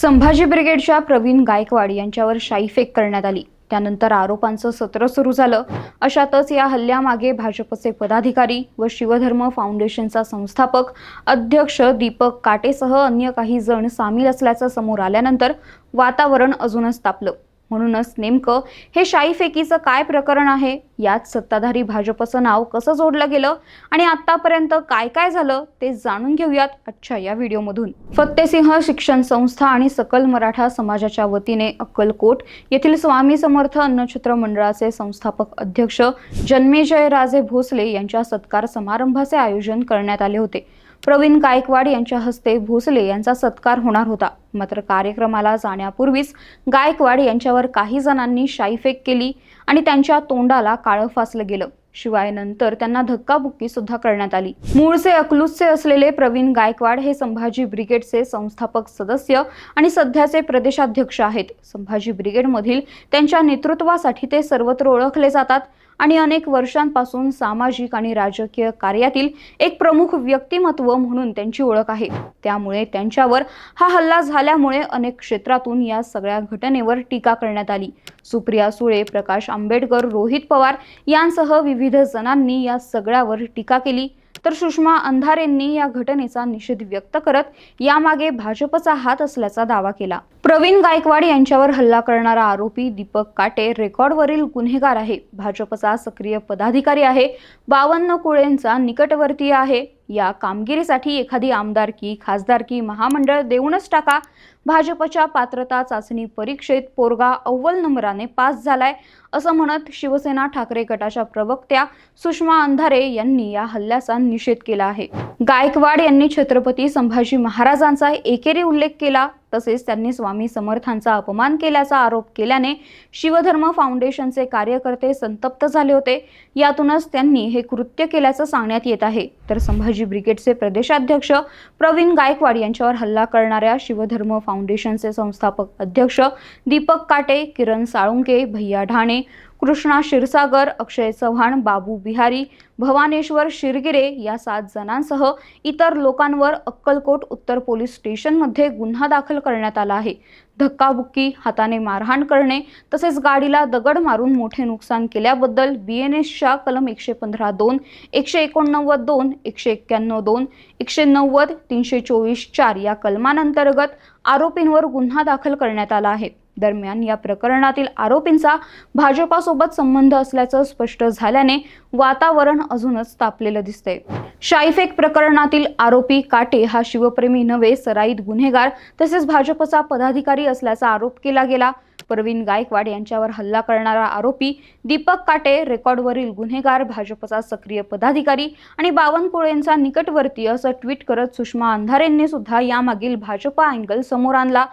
संभाजी ब्रिगेडच्या प्रवीण गायकवाड यांच्यावर शाईफेक करण्यात आली. त्यानंतर आरोपांचं सत्र सुरू झालं. अशातच या हल्ल्यामागे भाजपचे पदाधिकारी व शिवधर्म फाउंडेशनचा संस्थापक अध्यक्ष दीपक काटेसह अन्य काही जण सामील असल्याचं समोर आल्यानंतर वातावरण अजूनच तापलं. म्हणूनच नेमकं हे शाईफेकीचं काय प्रकरण आहे? यात सत्ताधारी भाजपचं नाव कसं जोडलं गेलं? आणि आतापर्यंत काय काय झालं? ते जाणून घेऊयात आजच्या या व्हिडिओमधून. फत्तेसिंह शिक्षण संस्था आणि सकल मराठा समाजाच्या वतीने अक्कलकोट येथील स्वामी समर्थ अन्नछत्र मंडळाचे संस्थापक अध्यक्ष जन्मेजय राजे भोसले यांच्या सत्कार समारंभाचे आयोजन करण्यात आले होते. प्रवीण गायकवाड यांच्या हस्ते भोसले यांचा सत्कार होणार होता. मात्र कार्यक्रमाला जाण्यापूर्वीच गायकवाड यांच्यावर काही जणांनी शाईफेक केली आणि त्यांच्या तोंडाला काळं फासलं गेलं. शिवाय नंतर त्यांना धक्काबुक्की सुद्धा करण्यात आली. मूळचे अकलूजचे असलेले प्रवीण गायकवाड हे संभाजी ब्रिगेडचे संस्थापक सदस्य आणि सध्याचे प्रदेशाध्यक्ष आहेत. संभाजी ब्रिगेडमधील त्यांच्या नेतृत्वासाठी ते सर्वत्र ओळखले जातात आणि अनेक वर्षांपासून सामाजिक आणि राजकीय कार्यातील एक प्रमुख व्यक्तिमत्व म्हणून त्यांची ओळख आहे. त्यामुळे त्यांच्यावर हा हल्ला झाल्यामुळे अनेक क्षेत्रातून या सगळ्या घटनेवर टीका करण्यात आली. सुप्रिया सुळे प्रकाश आंबेडकर रोहित पवार यांसह विविध जणांनी या सगळ्यावर टीका केली. तर सुषमा अंधारेंनी या घटनेचा निषेध व्यक्त करत यामागे भाजपचा हात असल्याचा दावा केला. प्रवीण गायकवाड यांच्यावर हल्ला करणारा आरोपी दीपक काटे रेकॉर्डवरील गुन्हेगार आहे. भाजपचा सक्रिय पदाधिकारी आहे. बावन्न कुळेंचा निकटवर्तीय आहे. या कामगिरीसाठी एखादी आमदारकी खासदारकी महामंडळ देऊनच टाका. भाजपच्या पात्रता चाचणी परीक्षेत पोरगा अव्वल नंबराने पास झालाय असं म्हणत शिवसेना ठाकरे गटाच्या प्रवक्त्या सुषमा अंधारे यांनी या हल्ल्याचा निषेध केला आहे. गायकवाड यांनी छत्रपती संभाजी महाराजांचा एकेरी उल्लेख केला. तसेच त्यांनी स्वामी समर्थांचा अपमान केल्याचा आरोप केल्याने शिवधर्म फाउंडेशनचे कार्यकर्ते संतप्त झाले होते. यातूनच त्यांनी हे कृत्य केल्याचं सांगण्यात येत आहे. तर संभाजी ब्रिगेडचे प्रदेशाध्यक्ष प्रवीण गायकवाड यांच्यावर हल्ला करणाऱ्या शिवधर्म फाउंडेशनचे संस्थापक अध्यक्ष दीपक काटे किरण साळुंके भैया ढाणे कृष्णा क्षीरसागर अक्षय चव्हाण बाबू बिहारी भवानेश्वर शिरगिरे या सात जणांसह इतर लोकांवर अक्कलकोट उत्तर पोलीस स्टेशनमध्ये गुन्हा दाखल करण्यात आला आहे. धक्काबुक्की हाताने मारहाण करणे तसेच गाडीला दगड मारून मोठे नुकसान केल्याबद्दल बी एन एसच्या कलम एकशे पंधरा दोन एकशे एकोणनव्वद दोन एकशे एक्क्याण्णव दोन एकशे नव्वद तीनशे चोवीस चार या कलमांतर्गत आरोपींवर गुन्हा दाखल करण्यात आला आहे. दरम्यान या प्रकरणातील आरोपींचा भाजपासोबत संबंध असल्याचं स्पष्ट झाल्याने वातावरण अजूनच तापलेलं दिसतंय. शाईफेक प्रकरणातील आरोपी काटे हा शिवप्रेमी नव्हे सराईत गुन्हेगार तसेच भाजपचा पदाधिकारी असल्याचा आरोप केला गेला. प्रवीण गायकवाड यांच्यावर हल्ला करणारा आरोपी दीपक काटे रेकॉर्डवरील गुन्हेगार भाजपचा सक्रिय पदाधिकारी आणि बावनकुळेंचा निकटवर्तीय असं ट्विट करत सुषमा अंधारेंनी सुद्धा यामागील भाजपा अँगल समोर आणला.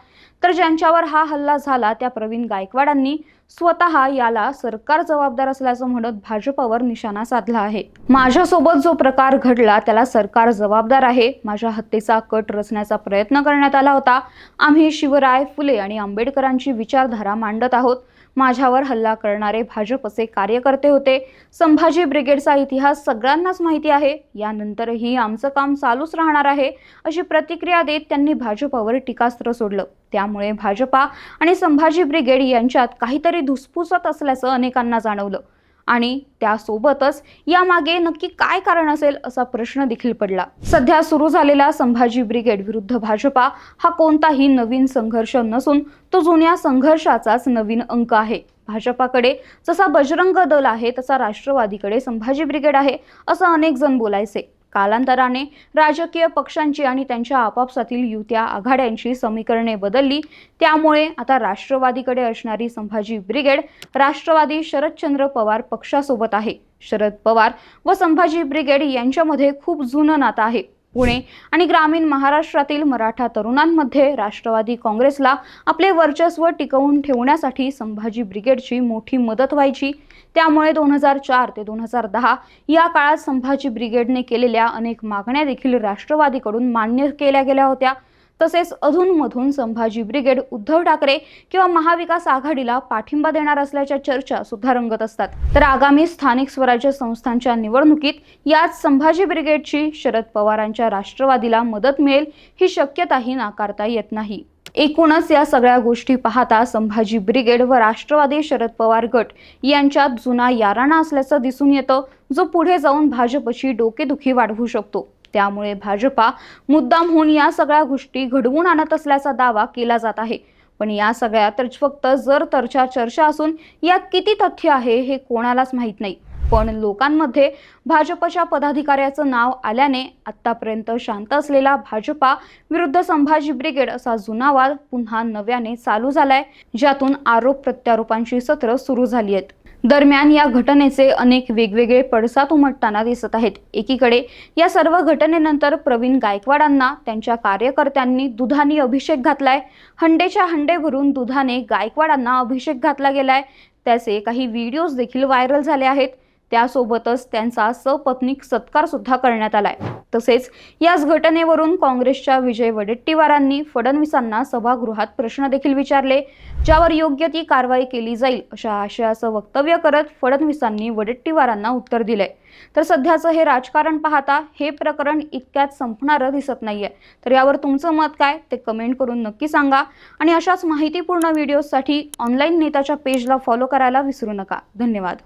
तर ज्यांच्यावर हा हल्ला झाला त्या प्रवीण गायकवाडांनी स्वतः याला सरकार जबाबदार असल्याचं म्हणत भाजपवर निशाणा साधला आहे. माझ्यासोबत जो प्रकार घडला त्याला सरकार जबाबदार आहे. माझ्या हत्येचा कट रचण्याचा प्रयत्न करण्यात आला होता. आम्ही शिवराय फुले आणि आंबेडकरांची विचारधारा मांडत आहोत. माझ्यावर हल्ला करणारे भाजपचे कार्यकर्ते होते. संभाजी ब्रिगेडचा इतिहास सगळ्यांनाच माहिती आहे. यानंतरही आमचं काम चालूच राहणार आहे अशी प्रतिक्रिया देत त्यांनी भाजपावर टीकास्त्र सोडलं. त्यामुळे भाजपा आणि संभाजी ब्रिगेड यांच्यात काहीतरी धुसफुसत असल्याचं अनेकांना जाणवलं. आणि त्यासोबतच यामागे नक्की काय कारण असेल असा प्रश्न देखील पडला. सध्या सुरू झालेला संभाजी ब्रिगेड विरुद्ध भाजपा हा कोणताही नवीन संघर्ष नसून तो जुन्या संघर्षाचाच नवीन अंक आहे. भाजपाकडे जसा बजरंग दल आहे तसा राष्ट्रवादीकडे संभाजी ब्रिगेड आहे असं अनेक जण बोलायचे. कालांतराने राजकीय पक्षांची आणि त्यांच्या आपापसातील युत्या आघाड्यांची समीकरणे बदलली. त्यामुळे आता राष्ट्रवादीकडे असणारी संभाजी ब्रिगेड राष्ट्रवादी शरदचंद्र पवार पक्षासोबत आहे. शरद पवार व संभाजी ब्रिगेड यांच्यामध्ये खूप जुनं नातं आहे. पुणे आणि ग्रामीण महाराष्ट्रातील मराठा तरुणांमध्ये राष्ट्रवादी काँग्रेसला आपले वर्चस्व टिकवून ठेवण्यासाठी संभाजी ब्रिगेडची मोठी मदत व्हायची. त्यामुळे दोन हजार चार ते दोन हजार दहा या काळात संभाजी ब्रिगेडने केलेल्या अनेक मागण्या देखील राष्ट्रवादीकडून मान्य केल्या गेल्या होत्या. तसेच अधूनमधून संभाजी ब्रिगेड उद्धव ठाकरे किंवा महाविकास आघाडीला पाठिंबा देणार असल्याच्या चर्चा सुद्धा रंगत असतात. तर आगामी स्थानिक स्वराज्य संस्थांच्या निवडणुकीत याच संभाजी ब्रिगेडची शरद पवारांच्या राष्ट्रवादीला मदत मिळेल ही शक्यताही नाकारता येत नाही. एकूणच या सगळ्या गोष्टी पाहता संभाजी ब्रिगेड व राष्ट्रवादी शरद पवार गट यांच्यात जुना याराणा असल्याचं दिसून येतं जो पुढे जाऊन भाजपची डोकेदुखी वाढवू शकतो. त्यामुळे भाजपा मुद्दामहून या सगळ्या गोष्टी घडवून आणत असल्याचा दावा केला जात आहे. पण या सगळ्या तर फक्त जर तरच्या चर्चा असून यात किती तथ्य आहे हे कोणालाच माहीत नाही. पण लोकांमध्ये भाजपच्या पदाधिकाऱ्याचं नाव आल्याने आतापर्यंत शांत असलेला भाजपा विरुद्ध संभाजी ब्रिगेड असा जुना वाद पुन्हा नव्याने चालू झालाय ज्यातून आरोप प्रत्यारोपांची सत्र सुरू झाली आहेत. दरम्यान या घटनेचे अनेक वेगवेगळे पडसाद उमटताना दिसत आहेत. एकीकडे या सर्व घटनेनंतर प्रवीण गायकवाडांना त्यांच्या कार्यकर्त्यांनी दुधाने अभिषेक घातलाय. हंडेच्या हंडे भरून दुधाने गायकवाडांना अभिषेक घातला गेलाय. त्याचे काही व्हिडिओज देखील व्हायरल झाले आहेत. त्यासोबतच त्यांचा सपत्नीक सत्कार सुद्धा करण्यात आलाय. तसेच याच घटनेवरून काँग्रेसच्या विजय वडेट्टीवारांनी फडणवीसांना सभागृहात प्रश्न देखील विचारले ज्यावर योग्य ती कारवाई केली जाईल अशा आशयाचं वक्तव्य करत फडणवीसांनी वडेट्टीवारांना उत्तर दिलंय. तर सध्याचं हे राजकारण पाहता हे प्रकरण इतक्यात संपणारं दिसत नाहीये. तर यावर तुमचं मत काय? ते कमेंट करून नक्की सांगा. आणि अशाच माहितीपूर्ण व्हिडिओसाठी ऑनलाईन नेताच्या पेजला फॉलो करायला विसरू नका. धन्यवाद.